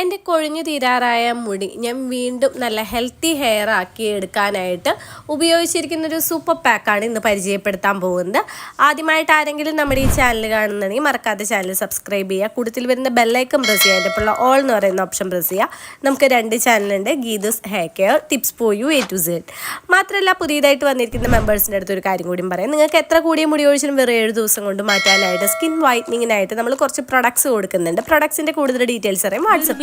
എന്റെ കൊഴിഞ്ഞു തീരാറായ മുടി ഞാൻ വീണ്ടും നല്ല ഹെൽത്തി ഹെയർ ആക്കി എടുക്കാനായിട്ട് ഉപയോഗിച്ചിരിക്കുന്ന ഒരു സൂപ്പർ പാക്കാണ് ഇന്ന് പരിചയപ്പെടുത്താൻ പോകുന്നത്. ആദ്യമായിട്ട് ആരെങ്കിലും നമ്മുടെ ഈ ചാനൽ കാണുന്നുണ്ടെങ്കിൽ മറക്കാതെ ചാനൽ സബ്സ്ക്രൈബ് ചെയ്യുക. കൂടുതൽ വരുന്ന ബെല്ലൈക്കൺ പ്രസ് ചെയ്യുക. ഉള്ള ഓൾ എന്ന് പറയുന്ന ഓപ്ഷൻ പ്രസ് ചെയ്യുക. നമുക്ക് രണ്ട് ചാനലുണ്ട് Geethas hair care tips for you A to Z മാത്രമല്ല പുതിയതായിട്ട് വന്നിരിക്കുന്ന മെമ്പേഴ്സിന്റെ അടുത്ത് ഒരു കാര്യം കൂടി പറയാം. നിങ്ങൾക്ക് എത്ര കൂടിയ മുടി ഒഴിച്ചാലും വെറും ഏഴ് ദിവസം കൊണ്ട് മാറ്റാനായിട്ട് സ്കിൻ വൈറ്റനിങ്ങിനായിട്ട് നമ്മൾ കുറച്ച് പ്രൊഡക്ട്സ് കൊടുക്കുന്നുണ്ട്. പ്രൊഡക്ട്സിന്റെ കൂടുതൽ ഡീറ്റെയിൽസ് അറിയാം. വാട്സപ്പ്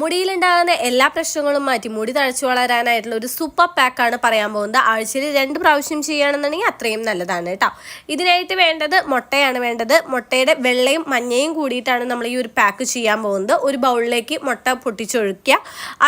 മുടിയിലുണ്ടാകുന്ന എല്ലാ പ്രശ്നങ്ങളും മാറ്റി മുടി തഴച്ചു വളരാനായിട്ടുള്ള ഒരു സൂപ്പർ പാക്കാണ് പറയാൻ പോകുന്നത്. ആഴ്ചയിൽ രണ്ട് പ്രാവശ്യം ചെയ്യുകയാണെന്നുണ്ടെങ്കിൽ അത്രയും നല്ലതാണ് കേട്ടോ. ഇതിനായിട്ട് വേണ്ടത് മുട്ടയാണ് വേണ്ടത്. മുട്ടയുടെ വെള്ളയും മഞ്ഞയും കൂടിയിട്ടാണ് നമ്മൾ ഈ ഒരു പാക്ക് ചെയ്യാൻ പോകുന്നത്. ഒരു ബൗളിലേക്ക് മുട്ട പൊട്ടിച്ചൊഴിക്കുക.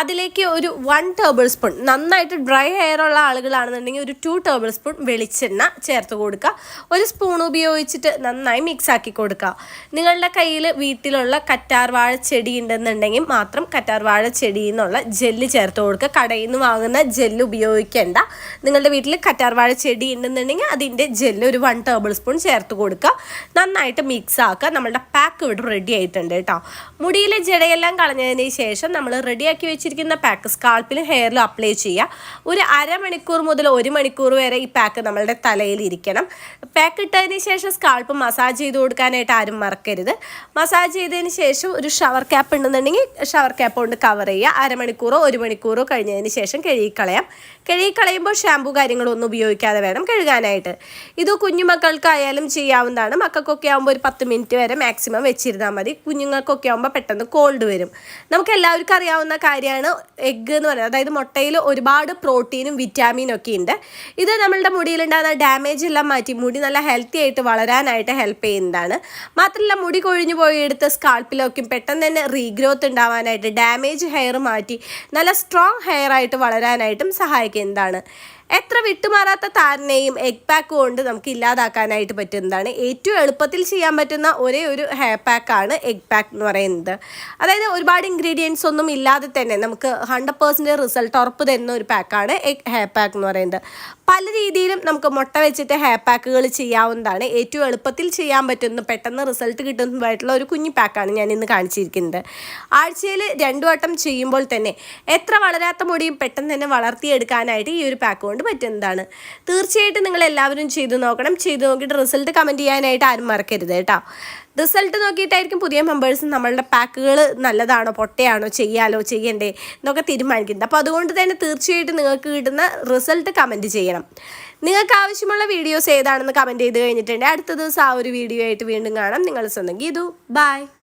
അതിലേക്ക് ഒരു വൺ ടേബിൾ സ്പൂൺ നന്നായിട്ട് ഡ്രൈ ഹെയർ ഉള്ള ആളുകളാണെന്നുണ്ടെങ്കിൽ ഒരു ടു ടേബിൾ സ്പൂൺ വെളിച്ചെണ്ണ ചേർത്ത് കൊടുക്കുക. ഒരു സ്പൂൺ ഉപയോഗിച്ചിട്ട് നന്നായി മിക്സ് ആക്കി കൊടുക്കുക. നിങ്ങളുടെ കയ്യിൽ വീട്ടിലുള്ള കറ്റാർവാഴ ചെടി ഉണ്ടെന്നുണ്ടെങ്കിൽ മാത്രം കറ്റാർ വാഴ ചെടിയിൽ നിന്നുള്ള ജെല്ല് ചേർത്ത് കൊടുക്കുക. കടയിൽ നിന്ന് വാങ്ങുന്ന ജെല്ല് ഉപയോഗിക്കേണ്ട. നിങ്ങളുടെ വീട്ടിൽ കറ്റാർവാഴ ചെടി ഉണ്ടെന്നുണ്ടെങ്കിൽ അതിന്റെ ജെല്ല് ഒരു വൺ ടേബിൾ സ്പൂൺ ചേർത്ത് കൊടുക്കുക. നന്നായിട്ട് മിക്സ് ആക്കുക. നമ്മളുടെ പാക്ക് ഇവിടെ റെഡി ആയിട്ടുണ്ട് കേട്ടോ. മുടിയിലെ ജടയെല്ലാം കളഞ്ഞതിന് ശേഷം നമ്മൾ റെഡിയാക്കി വെച്ചിരിക്കുന്ന പാക്ക് സ്കാൾപ്പിലും ഹെയറിലും അപ്ലൈ ചെയ്യുക. ഒരു അരമണിക്കൂർ മുതൽ ഒരു മണിക്കൂർ വരെ ഈ പാക്ക് നമ്മളുടെ തലയിൽ ഇരിക്കണം. പാക്ക് ഇട്ടതിന് ശേഷം സ്കാൾപ്പ് മസാജ് ചെയ്ത് കൊടുക്കാനായിട്ട് ആരും മറക്കരുത്. മസാജ് ചെയ്തതിന് ശേഷം ഒരു ഷവർ ക്യാപ്പ് ഉണ്ടെന്നുണ്ടെങ്കിൽ ഷവർ ക്യാപ്പ് കൊണ്ട് കവർ ചെയ്യുക. അരമണിക്കൂറോ ഒരു മണിക്കൂറോ കഴിഞ്ഞതിന് ശേഷം കഴുകിക്കളയാം. കഴുകിക്കളയുമ്പോൾ ഷാമ്പു കാര്യങ്ങളൊന്നും ഉപയോഗിക്കാതെ വേണം കഴുകാനായിട്ട്. ഇത് കുഞ്ഞുമക്കൾക്കായാലും ചെയ്യാവുന്നതാണ്. മക്കൾക്കൊക്കെ ആകുമ്പോൾ ഒരു പത്ത് മിനിറ്റ് വരെ മാക്സിമം വെച്ചിരുന്നാൽ മതി. കുഞ്ഞുങ്ങൾക്കൊക്കെ ആകുമ്പോൾ പെട്ടെന്ന് കോൾഡ് വരും. നമുക്ക് എല്ലാവർക്കും അറിയാവുന്ന കാര്യമാണ് എഗ്ഗ് എന്ന് പറയുന്നത്. അതായത് മുട്ടയിൽ ഒരുപാട് പ്രോട്ടീനും വിറ്റാമിനും ഒക്കെ ഉണ്ട്. ഇത് നമ്മളുടെ മുടിയിലുണ്ടാകുന്ന ഡാമേജ് എല്ലാം മാറ്റി മുടി നല്ല ഹെൽത്തി ആയിട്ട് വളരാനായിട്ട് ഹെൽപ്പ് ചെയ്യുന്നതാണ്. മാത്രമല്ല മുടി കൊഴിഞ്ഞു പോയി എടുത്ത് സ്കാൾപ്പിലൊക്കെ പെട്ടെന്ന് തന്നെ റീഗ്രോത്ത് ഉണ്ടാവാനായിട്ട് ഡാമേജ് ഹെയർ മാറ്റി നല്ല സ്ട്രോങ് ഹെയർ ആയിട്ട് വളരാനായിട്ടും സഹായിക്കുന്നതാണ്. എത്ര വിട്ടുമാറാത്ത താരനെയും എഗ് പാക്ക് കൊണ്ട് നമുക്ക് ഇല്ലാതാക്കാനായിട്ട് പറ്റുന്നതാണ്. ഏറ്റവും എളുപ്പത്തിൽ ചെയ്യാൻ പറ്റുന്ന ഒരേ ഒരു ഹെയർ പാക്കാണ് എഗ് പാക്ക് എന്ന് പറയുന്നത്. അതായത് ഒരുപാട് ഇൻഗ്രീഡിയൻസ് ഒന്നും ഇല്ലാതെ തന്നെ നമുക്ക് ഹൺഡ്രഡ് പേഴ്സന്റ് റിസൾട്ട് ഉറപ്പ് തരുന്ന ഒരു പാക്കാണ് എഗ് ഹെയർ പാക്ക് എന്ന് പറയുന്നത്. പല രീതിയിലും നമുക്ക് മുട്ട വെച്ചിട്ട് ഹെയർ പാക്കുകൾ ചെയ്യാവുന്നതാണ്. ഏറ്റവും എളുപ്പത്തിൽ ചെയ്യാൻ പറ്റുന്ന പെട്ടെന്ന് റിസൾട്ട് കിട്ടുന്നതായിട്ടുള്ള ഒരു കുഞ്ഞു പാക്കാണ് ഞാൻ ഇന്ന് കാണിച്ചിരിക്കുന്നത്. ആഴ്ചയിൽ രണ്ടു വട്ടം ചെയ്യുമ്പോൾ തന്നെ എത്ര വളരാത്ത മുടിയും പെട്ടെന്ന് തന്നെ വളർത്തിയെടുക്കാനായിട്ട് ഈ ഒരു പാക്ക് കൊണ്ട് പറ്റുന്നതാണ്. തീർച്ചയായിട്ടും നിങ്ങൾ എല്ലാവരും ചെയ്തു നോക്കണം. ചെയ്തു നോക്കിയിട്ട് റിസൾട്ട് കമന്റ് ചെയ്യാനായിട്ട് ആരും മറക്കരുത് കേട്ടോ. റിസൾട്ട് നോക്കിയിട്ടായിരിക്കും പുതിയ മെമ്പേഴ്സ് നമ്മളുടെ പാക്കുകൾ നല്ലതാണോ പൊട്ടയാണോ ചെയ്യാലോ ചെയ്യണ്ടേ എന്നൊക്കെ തീരുമാനിക്കുന്നത്. അപ്പോൾ അതുകൊണ്ട് തന്നെ തീർച്ചയായിട്ടും നിങ്ങൾക്ക് കിട്ടുന്ന റിസൾട്ട് കമന്റ് ചെയ്യണം. നിങ്ങൾക്ക് ആവശ്യമുള്ള വീഡിയോസ് ഏതാണെന്ന് കമന്റ് ചെയ്ത് കഴിഞ്ഞിട്ടുണ്ടെങ്കിൽ അടുത്ത ദിവസം ആ ഒരു വീഡിയോ ആയിട്ട് വീണ്ടും കാണാം. നിങ്ങൾ സ്വന്തം ഗീതു. ബൈ